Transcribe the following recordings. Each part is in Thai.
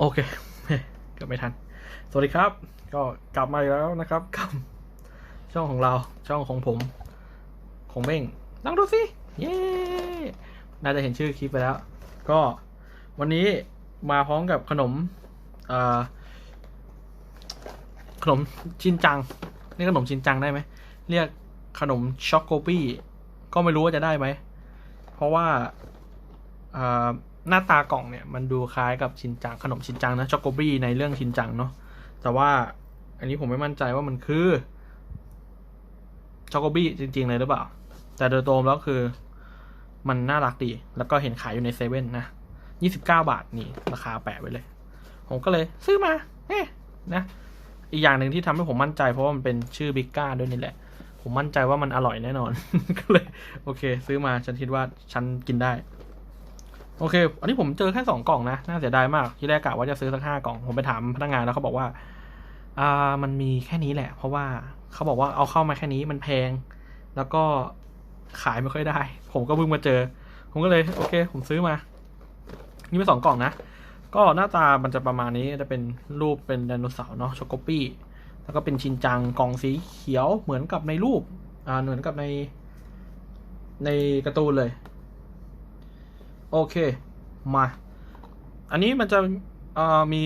โอเคเกือบไม่ทัน สวัสดีครับ ก็กลับมาอีกแล้วนะครับกับช่องของเราช่องของผม ของเบ้งลองดูสิเย้น่าจะเห็นชื่อคลิปไปแล้ว ก็วันนี้มาพร้อมกับขนมขนมชินจังเรียกขนมชินจังได้ไหมเรียกขนมช็อกโกปี้ก็ไม่รู้ว่าจะได้ไหมเพราะว่า หน้าตากล่องเนี่ยมันดูคล้ายกับชินจังขนมชินจังนะช็อกโกบี้ในเรื่องชินจังเนาะแต่ว่าอันนี้ผมไม่มั่นใจว่ามันคือช็อกโกบี้จริง ๆ เลยหรือเปล่า แต่โดยตรงแล้วคือ มันน่ารักดี แล้วก็เห็นขายอยู่ในเซเว่นนะยี่สิบเก้าบาทนี่ราคาแปะไว้เลย ผมก็เลยซื้อมาเอ๊ะนะ อีกอย่างหนึ่งที่ทำให้ผมมั่นใจเพราะว่ามันเป็นชื่อบิ๊กก้าด้วยนี่แหละ ผมมั่นใจว่ามันอร่อยแน่นอน ก็เลย โอเค ซื้อมาฉันคิดว่าฉันกินได้ โอเค อันนี้ผมเจอแค่สองกล่องนะ น่าเสียดายมาก ที่แรกกะว่าจะซื้อสักห้ากล่อง ผมไปถามพนักงานแล้วเขาบอกว่า อ่า มันมีแค่นี้แหละ เพราะว่าเขาบอกว่าเอาเข้ามาแค่นี้มันแพง แล้วก็ขายไม่ค่อยได้ ผมก็เพิ่งมาเจอ ผมก็เลย โอเค ผมซื้อมา นี่เป็นสองกล่องนะ ก็หน้าตามันจะประมาณนี้ จะเป็นรูปเป็นไดโนเสาร์เนาะ ช็อกโกปี้ แล้วก็เป็นชินจัง กล่องสีเขียว เหมือนกับในรูป อ่า เหมือนกับใน ในการ์ตูนเลย โอเค มา อันนี้มันจะมี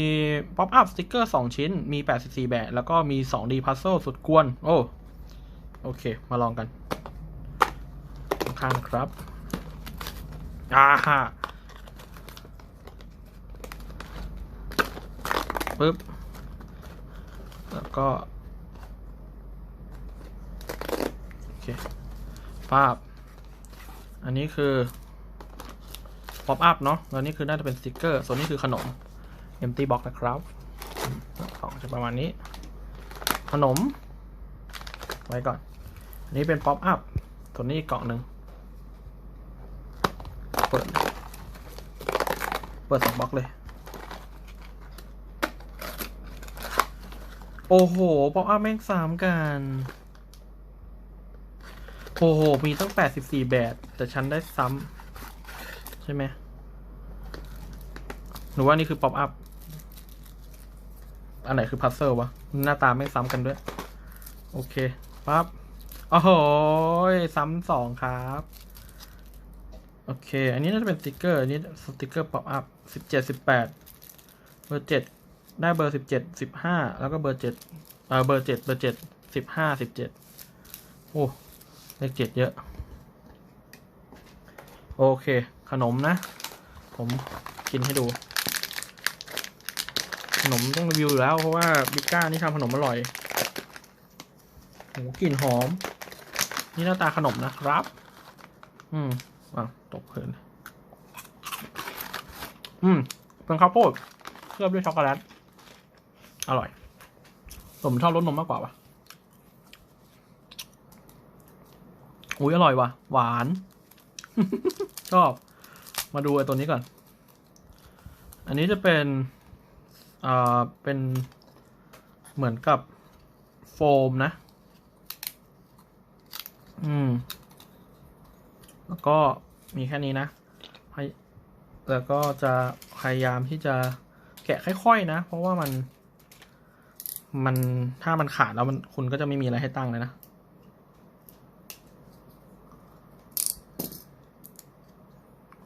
ป๊อปอัพสติกเกอร์2ชิ้น มี 84 แบบ แล้วก็มี 2D Puzzle สุดกวน โอ้ โอเค มาลองกัน ข้างครับ อ่าฮะปึ๊บ แล้วก็ โอเค ภาพ อันนี้คือ ป๊อปอัพเนาะแล้วนี่คือน่าจะเป็นสติกเกอร์ ส่วนนี้คือขนม empty box นะครับของจะประมาณนี้ ขนม ไว้ก่อน อันนี้เป็นป๊อปอัพ ส่วนนี้อีกกล่องหนึ่ง เปิด เปิดสองบล็อกเลย โอ้โห ป๊อปอัพแม่งสามกันโอ้โห มีตั้ง 84 แบบ แต่ฉันได้ซ้ำ ใช่ไหม หรือว่านี่คือป๊อปอัพ อันไหนคือพัซเซิลวะ หน้าตาไม่ซ้ำกันด้วย โอเคปั๊บโอ้โหซ้ำสองครับ โอเค อันนี้น่าจะเป็นสติกเกอร์อันนี้สติกเกอร์ป๊อปอัพสิบเจ็ดสิบแปดเบอร์เจ็ดได้เบอร์สิบเจ็ดสิบห้าแล้วก็เบอร์เจ็ดเออเบอร์เจ็ดเบอร์เจ็ดสิบห้าสิบเจ็ดโอ้เลขเจ็ดเยอะ โอเค ขนมนะ ผมกินให้ดู นมต้องรีวิวอยู่แล้ว เพราะว่าบิ๊ก้านี่ทำขนมอร่อยโหกลิ่นหอม นี่หน้าตาขนมนะครับ อืมอะตกเพื้นอืม เป็นข้าวโพดเคลือบด้วยช็อกโกแลต อร่อย ผมชอบรสนมมากกว่าว่ะอุ้ยอร่อยว่ะ หวาน ชอบ มาดูไอ้ตัวนี้ก่อน อันนี้จะเป็น อ่าเป็นเหมือนกับโฟมนะ อืม แล้วก็มีแค่นี้นะแล้วก็จะพยายามที่จะแกะค่อยๆนะ เพราะว่ามัน มันถ้ามันขาดแล้วมันคุณก็จะไม่มีอะไรให้ตั้งเลยนะ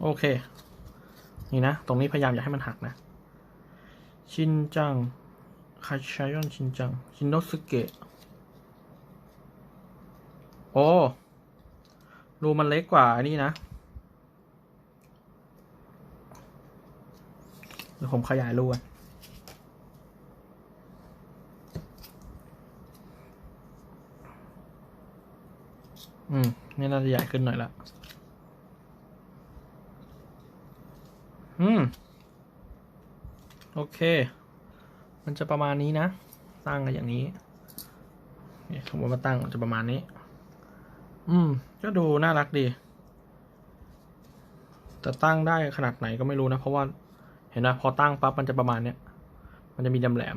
โอเค นี่นะ ตรงนี้พยายามอย่าให้มันหักนะ ชินจัง คาชายอนชินจัง ชินโนสเกะ โอ้รูมันเล็กกว่าอันนี้นะ เดี๋ยวผมขยายรูกันอืม นี่น่าจะใหญ่ขึ้นหน่อยละ อืม โอเค มันจะประมาณนี้นะ ตั้งกันอย่างนี้นี่ยสมมติว่าตั้งจะประมาณนี้ อืม ก็ดูน่ารักดีแต่ตั้งได้ขนาดไหนก็ไม่รู้นะ เพราะว่า เห็นนะพอตั้งปั๊บมันจะประมาณเนี้ย มันจะมีดำแหลม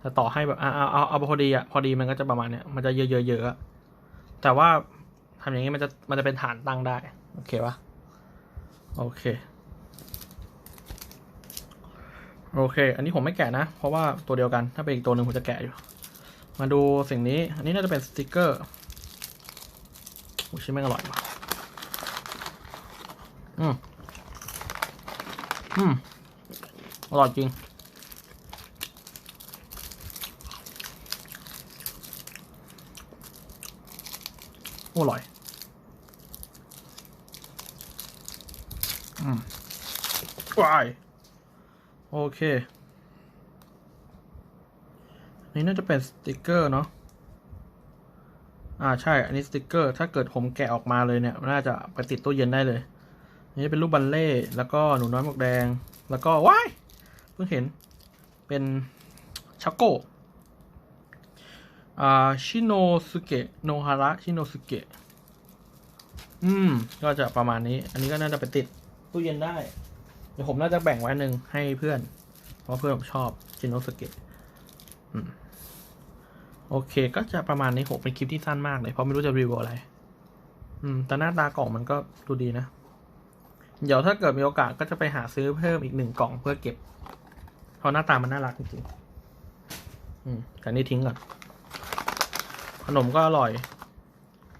แต่ต่อให้แบบเอาเอาเอาเอาพอดีอะพอดีมันก็จะประมาณเนี้ย มันจะเยอะๆเยอะอะแต่ว่าทำอย่างนี้มันจะมันจะเป็นฐานตั้งได้ โอเคปะโอเค โอเค อันนี้ผมไม่แกะนะ เพราะว่าตัวเดียวกัน ถ้าเป็นอีกตัวหนึ่งผมจะแกะอยู่ มาดูสิ่งนี้ อันนี้น่าจะเป็นสติกเกอร์โอ้ชิ้นแม่งอร่อยว่ะอืมอืมอร่อยจริงอ้อร่อยอืมว้าย โอเคนนี้น่าจะเป็นสติกเกอร์เนาะอ่าใช่ อันนี้สติกเกอร์ ถ้าเกิดผมแกะออกมาเลยเนี่ย น่าจะไปติดตู้เย็นได้เลยนนี้เป็นรูปบัลเล่ แล้วก็หนูน้อยหมวกแดง แล้วก็ว้าย เพิ่งเห็น เป็นชักโกอ่า ชิโนสุเกะ โนฮาระ ชิโนสุเกะ อืม ก็จะประมาณนี้ อันนี้ก็น่าจะไปติดตู้เย็นได้ ดี๋ยวผมน่าจะแบ่งไว้หนึ่งให้เพื่อน เพราะเพื่อนผมชอบชินโนสเกะอืมโอเค ก็จะประมาณนี้ผมเป็นคลิปที่สั้นมากเลยเพราะไม่รู้จะรีวิวอะไร อืม แต่หน้าตากล่องมันก็ดูดีนะ เดี๋ยวถ้าเกิดมีโอกาสก็จะไปหาซื้อเพิ่มอีกหนึ่งกล่องเพื่อเก็บ เพราะหน้าตามันน่ารักจริงๆอืมแต่นี่ทิ้งก่อน ขนมก็อร่อย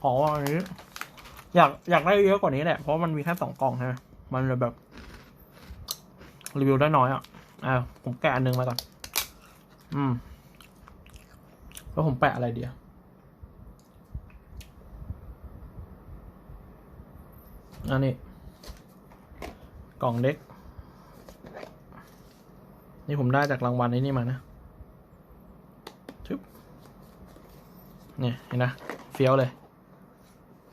อ๋ออันนี้ อยากอยากได้เยอะกว่านี้แหละ เพราะมันมีแค่สองกล่องใช่ไหมมันเลยแบบ รีวิวได้น้อยอะอ่าผมแกะอันนึงมาก่อน อืม แล้วผมแปะอะไรเดียวอันนี้ กล่องเล็ก นี่ผมได้จากรางวัลนี้นี่มานะชึบเนี่ยเห็นนะเฟี้ยวเลย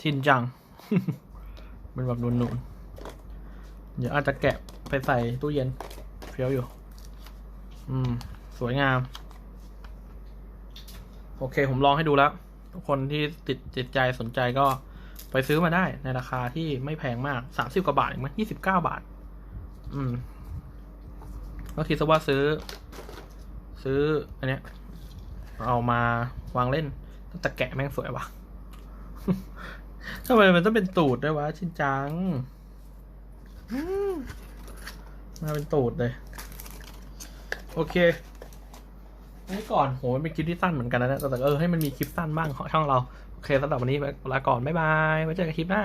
ทินจัง เป็นแบบนูนๆ เดี๋ยวอาจจะแกะ ไปใส่ตู้เย็นเฟี้ยวอยู่ อืม สวยงาม โอเค ผมลองให้ดูแล้ว ทุกคนที่ติดติดใจสนใจก็ไปซื้อมาได้ในราคาที่ไม่แพงมากสามสิบกว่าบาทเองมั้ยยี่สิบเก้าบาท อืมก็คิดซะว่าซื้อ ซื้อ อันเนี้ย เอามาวางเล่นแต่แกะแม่งสวยว่ะทำไมมันต้องเป็นตูดด้วยวะ ชินจัง อืม มาเป็นตูดเลย โอเคนี่ก่อนโหเป็นคลิปที่สั้นเหมือนกันนะเนี่ยแต่เออให้มันมีคลิปสั้นบ้างของช่องเรา โอเคสำหรับวันนี้ไปลาก่อน บ๊ายบายไว้เจอกันคลิปหน้า